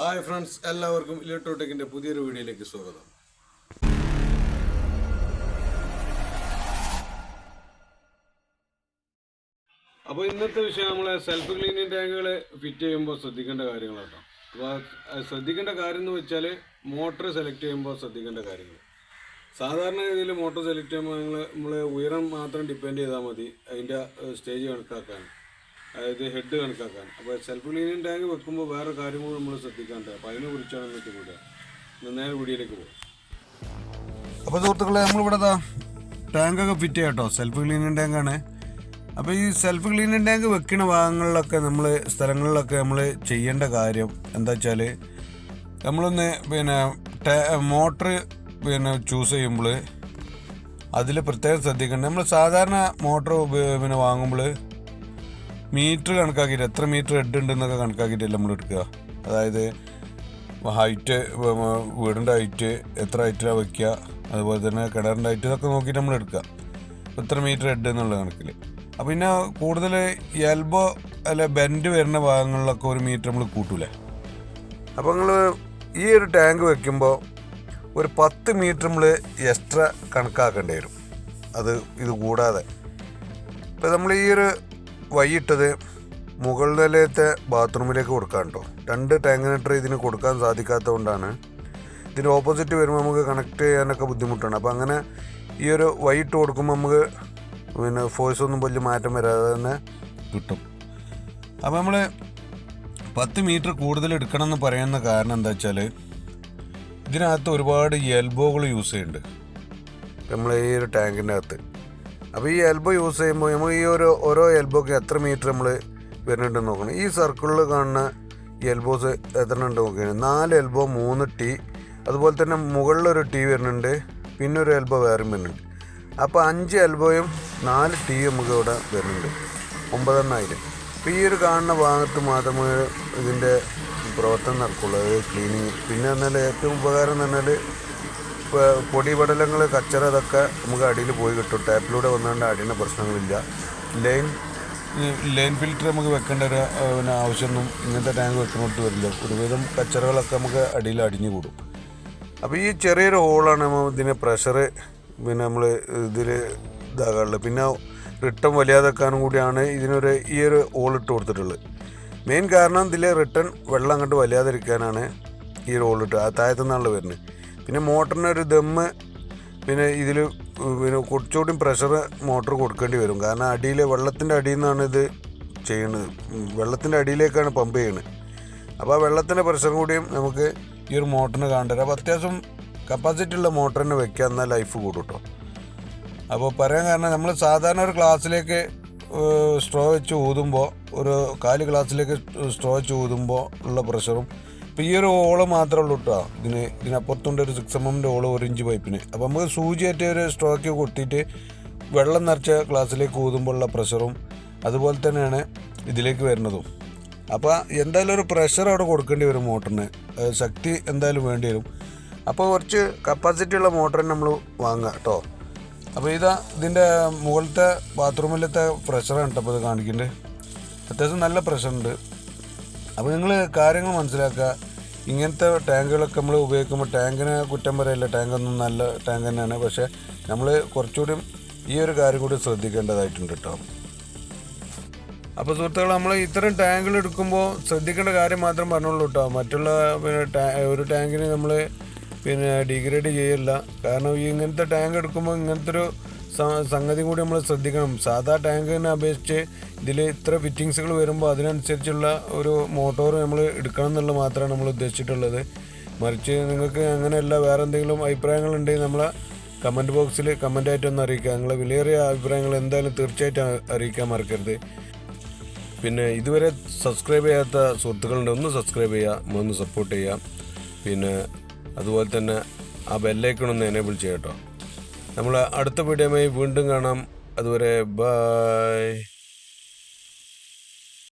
Hi friends എല്ലാവർക്കും ഇലക്ട്രോടെക്കിന്റെ പുതിയൊരു വീഡിയോയിലേക്ക് സ്വാഗതം. അപ്പോൾ ഇന്നത്തെ വിഷയം നമ്മളെ സെൽഫ് ക്ലീനിങ് ടാങ്കുകൾ ഫിറ്റ് ചെയ്യുമ്പോൾ ശ്രദ്ധിക്കേണ്ട കാര്യങ്ങളാട്ടോ. അപ്പോൾ ശ്രദ്ധിക്കേണ്ട കാര്യം എന്ന് വെച്ചാൽ മോട്ടർ സെലക്ട് ചെയ്യുമ്പോൾ ശ്രദ്ധിക്കേണ്ട കാര്യങ്ങൾ സാധാരണ രീതിയിൽ മോട്ടോർ സെലക്ട് ചെയ്യുമ്പോൾ നിങ്ങൾ നമ്മൾ ഉയരം മാത്രം ഡിപ്പെൻഡ് ചെയ്താൽ മതി. അതിന്റെ സ്റ്റേജ് കണക്കാക്കാൻ അതായത് ഹെഡ് കണക്കാക്കാൻ. അപ്പോൾ സെൽഫ് ക്ലീനിങ് ടാങ്ക് വെക്കുമ്പോൾ വേറെ കാര്യം കൂടി നമ്മൾ ശ്രദ്ധിക്കാണ്ട് അപ്പോൾ അതിനെ കുറിച്ചാണ് ഇന്നത്തെ വീഡിയോ ഇന്ന് നേരെ വീഡിയോയിലേക്ക് പോകും. അപ്പോൾ സുഹൃത്തുക്കളെ നമ്മളിവിടെ ടാങ്കൊക്കെ ഫിറ്റ് ചെയ്യാം കേട്ടോ സെൽഫ് ക്ലീനിങ് ടാങ്കാണ് അപ്പോൾ ഈ സെൽഫ് ക്ലീനിങ് ടാങ്ക് വെക്കുന്ന ഭാഗങ്ങളിലൊക്കെ നമ്മൾ സ്ഥലങ്ങളിലൊക്കെ നമ്മൾ ചെയ്യേണ്ട കാര്യം എന്താ വെച്ചാൽ നമ്മളൊന്ന് പിന്നെ മോട്ടർ പിന്നെ ചൂസ് ചെയ്യുമ്പോൾ അതിൽ പ്രത്യേകം ശ്രദ്ധിക്കണം നമ്മൾ സാധാരണ മോട്ടർ പിന്നെ വാങ്ങുമ്പോൾ മീറ്റർ കണക്കാക്കിയിട്ട് എത്ര മീറ്റർ ഹെഡ് ഉണ്ടെന്നൊക്കെ കണക്കാക്കിയിട്ടല്ല നമ്മൾ എടുക്കുക. അതായത് ഹൈറ്റ് വീടിന്റെ ഹൈറ്റ് എത്ര ഹൈറ്റിലാണ് വയ്ക്കുക അതുപോലെ തന്നെ കിണറിന്റെ ഹൈറ്റ് ഇതൊക്കെ നോക്കിയിട്ട് നമ്മൾ എടുക്കുക. എത്ര മീറ്റർ ഹെഡ് എന്നുള്ള കണക്കിൽ അപ്പോൾ പിന്നെ കൂടുതൽ എൽബോ അല്ലെ ബെൻഡ് വരുന്ന ഭാഗങ്ങളിലൊക്കെ ഒരു മീറ്റർ നമ്മൾ കൂട്ടൂലേ. അപ്പോൾ നിങ്ങൾ ഈ ഒരു ടാങ്ക് വെക്കുമ്പോൾ ഒരു പത്ത് മീറ്റർ നമ്മൾ എക്സ്ട്രാ കണക്കാക്കേണ്ടി വരും. അത് ഇത് കൂടാതെ. ഇപ്പോൾ നമ്മൾ ഈ ഒരു വൈയിട്ടത് മുകൾ നിലയത്തെ ബാത്റൂമിലേക്ക് കൊടുക്കാൻ കേട്ടോ രണ്ട് ടാങ്കിനിട്ടർ ഇതിന് കൊടുക്കാൻ സാധിക്കാത്തത് കൊണ്ടാണ് ഇതിന് ഓപ്പോസിറ്റ് വരുമ്പോൾ നമുക്ക് കണക്ട് ചെയ്യാനൊക്കെ ബുദ്ധിമുട്ടാണ്. അപ്പോൾ അങ്ങനെ ഈ ഒരു വൈകിട്ട് കൊടുക്കുമ്പോൾ നമുക്ക് പിന്നെ ഫോഴ്സ് ഒന്നും വലിയ മാറ്റം വരാതെ തന്നെ കിട്ടും. അപ്പോൾ നമ്മൾ പത്ത് മീറ്റർ കൂടുതൽ എടുക്കണം എന്ന് പറയുന്ന കാരണം എന്താ വെച്ചാൽ ഇതിനകത്ത് ഒരുപാട് എൽബോകൾ യൂസ് ചെയ്യുന്നുണ്ട്. നമ്മൾ ഈ ഒരു ടാങ്കിന്റെ അകത്ത് അപ്പോൾ ഈ എൽബോ യൂസ് ചെയ്യുമ്പോൾ നമ്മൾ ഈ ഒരു ഓരോ എൽബോക്ക് എത്ര മീറ്റർ നമ്മൾ വരുന്നുണ്ടെന്ന് നോക്കണം. ഈ സർക്കിളിൽ കാണുന്ന എൽബോസ് എത്ര ഉണ്ട് നോക്കുകയാണ് നാല് എൽബോ മൂന്ന് ടീ അതുപോലെ തന്നെ മുകളിലൊരു ടീ വരുന്നുണ്ട്. പിന്നെ ഒരു എൽബോ വേറെയും വരുന്നുണ്ട്. അപ്പോൾ അഞ്ച് എൽബോയും നാല് ടീ നമുക്ക് ഇവിടെ വരുന്നുണ്ട്. ഒമ്പതെണ്ണായിരം അപ്പോൾ ഈ ഒരു കാണുന്ന ഭാഗത്ത് മാത്രമേ ഇതിന്റെ പ്രവർത്തനം നടക്കുള്ളൂ. അത് ക്ലീനിങ് പിന്നെ എന്നാൽ ഏറ്റവും ഉപകാരം എന്ന് പറഞ്ഞാൽ ഇപ്പോൾ പൊടി കച്ചറ ഇതൊക്കെ നമുക്ക് അടിയിൽ പോയി കിട്ടും. ടാപ്പിലൂടെ വന്നുകൊണ്ട് അടിയുന്ന പ്രശ്നങ്ങളില്ല. ലൈൻ ലൈൻ ഫിൽറ്റർ നമുക്ക് വെക്കേണ്ട ഒരു പിന്നെ ആവശ്യമൊന്നും ഇങ്ങനത്തെ ടാങ്ക് വെക്കുന്നോട്ട് വരില്ല. ഒരുവിധം കച്ചറകളൊക്കെ നമുക്ക് അടിയിൽ അടിഞ്ഞു കൂടും. അപ്പോൾ ഈ ചെറിയൊരു ഹോളാണ് ഇതിന് പ്രഷർ പിന്നെ നമ്മൾ ഇതിൽ ഇതാകാറുള്ളത്. പിന്നെ റിട്ടേൺ വലിയാതെക്കാനും കൂടിയാണ് ഇതിനൊരു ഈ ഒരു ഹോൾ ഇട്ട് കൊടുത്തിട്ടുള്ളത്. മെയിൻ കാരണം ഇതിൽ റിട്ടേൺ വെള്ളം അങ്ങോട്ട് വലിയാതിരിക്കാനാണ് ഈ ഇട്ട് ആ താഴത്തു നിന്നാണല്ലോ വരുന്നത്. പിന്നെ മോട്ടറിന് ഒരു ദമ്മ് പിന്നെ ഇതിൽ പിന്നെ കുറച്ചുകൂടി പ്രഷർ മോട്ടർ കൊടുക്കേണ്ടി വരും. കാരണം അടിയിൽ വെള്ളത്തിന്റെ അടിയിൽ നിന്നാണ് ഇത് ചെയ്യുന്നത് വെള്ളത്തിന്റെ അടിയിലേക്കാണ് പമ്പ് ചെയ്യുന്നത് അപ്പോൾ ആ വെള്ളത്തിന്റെ പ്രഷർ കൂടിയും നമുക്ക് ഈ ഒരു മോട്ടറിന് കാണേണ്ടത് അപ്പോൾ അത്യാവശ്യം കപ്പാസിറ്റി ഉള്ള മോട്ടറിന് വെക്കുക എന്നാൽ ലൈഫ് കൂടും കേട്ടോ അപ്പോൾ പറയാൻ കാരണം നമ്മൾ സാധാരണ ഒരു ഗ്ലാസ്സിലേക്ക് സ്ട്രോ വെച്ച് ഊതുമ്പോൾ ഒരു കാൽ ഗ്ലാസ്സിലേക്ക് സ്ട്രോ വെച്ച് ഊതുമ്പോൾ ഉള്ള പ്രഷറും ഇപ്പോൾ ഈ ഒരു ഓൾ മാത്രമേ ഉള്ളൂ കേട്ടോ ഇതിന് ഇതിനപ്പുറത്തുണ്ട് ഒരു സിക്സ് എം എമ്മിന്റെ ഓൾ ഒരു ഇഞ്ച് പൈപ്പിന്. അപ്പോൾ നമുക്ക് സൂചിയേറ്റ ഒരു സ്ട്രോക്ക് കൊട്ടിയിട്ട് വെള്ളം നിറച്ച ഗ്ലാസ്സിലേക്ക് ഊതുമ്പോഴുള്ള പ്രഷറും അതുപോലെ തന്നെയാണ് ഇതിലേക്ക് വരുന്നതും. അപ്പോൾ എന്തായാലും ഒരു പ്രഷർ അവിടെ കൊടുക്കേണ്ടി വരും മോട്ടറിന്. ശക്തി എന്തായാലും വേണ്ടി വരും. അപ്പോൾ കുറച്ച് കപ്പാസിറ്റി ഉള്ള മോട്ടറിന് നമ്മൾ വാങ്ങുക കേട്ടോ അപ്പോൾ ഇതാ ഇതിന്റെ മുകളിലത്തെ ബാത്റൂമിലത്തെ പ്രഷറാണ് കേട്ടോ അപ്പോൾ ഇത് കാണിക്കേണ്ടത് അത്യാവശ്യം നല്ല പ്രഷറുണ്ട് അപ്പോൾ നിങ്ങൾ കാര്യങ്ങൾ മനസ്സിലാക്കുക. ഇങ്ങനത്തെ ടാങ്കുകളൊക്കെ നമ്മൾ ഉപയോഗിക്കുമ്പോൾ ടാങ്കിന് കുറ്റം പറയില്ല. ടാങ്കൊന്നും നല്ല ടാങ്ക് തന്നെയാണ്. പക്ഷേ നമ്മൾ കുറച്ചുകൂടി ഈ ഒരു കാര്യം കൂടി ശ്രദ്ധിക്കേണ്ടതായിട്ടുണ്ട് കേട്ടോ. അപ്പോൾ സുഹൃത്തുക്കൾ നമ്മൾ ഇത്തരം ടാങ്കുകൾ എടുക്കുമ്പോൾ ശ്രദ്ധിക്കേണ്ട കാര്യം മാത്രം പറഞ്ഞുള്ളൂ കേട്ടോ. മറ്റുള്ള പിന്നെ ഒരു ടാങ്കിന് നമ്മൾ പിന്നെ ഡിഗ്രേഡ് ചെയ്യില്ല. കാരണം ഈ ഇങ്ങനത്തെ ടാങ്ക് എടുക്കുമ്പോൾ ഇങ്ങനത്തെ ഒരു സംഗതി കൂടി നമ്മൾ ശ്രദ്ധിക്കണം. സാധാ ടാങ്കിനെ അപേക്ഷിച്ച് ഇതിൽ ഇത്ര ഫിറ്റിങ്സുകൾ വരുമ്പോൾ അതിനനുസരിച്ചുള്ള ഒരു മോട്ടോർ നമ്മൾ എടുക്കണം എന്നുള്ളത് മാത്രമാണ് നമ്മൾ ഉദ്ദേശിച്ചിട്ടുള്ളത്. മറിച്ച് നിങ്ങൾക്ക് അങ്ങനെയല്ല വേറെ എന്തെങ്കിലും അഭിപ്രായങ്ങൾ ഉണ്ടെങ്കിൽ നമ്മൾ കമന്റ് ബോക്സിൽ കമന്റായിട്ട് ഒന്ന് അറിയിക്കുക. നിങ്ങളെ വിലയേറിയ അഭിപ്രായങ്ങൾ എന്തായാലും തീർച്ചയായിട്ടും അറിയിക്കാൻ മറക്കരുത്. പിന്നെ ഇതുവരെ സബ്സ്ക്രൈബ് ചെയ്യാത്ത സുഹൃത്തുക്കളുണ്ട് ഒന്ന് സബ്സ്ക്രൈബ് ചെയ്യുക ഒന്ന് സപ്പോർട്ട് ചെയ്യുക. പിന്നെ അതുപോലെ തന്നെ ആ ബെല്ലൈക്കൺ ഒന്ന് എനേബിൾ ചെയ്യട്ടോ നമ്മൾ അടുത്ത വീഡിയോമായി വീണ്ടും കാണാം. അതുവരെ ബൈ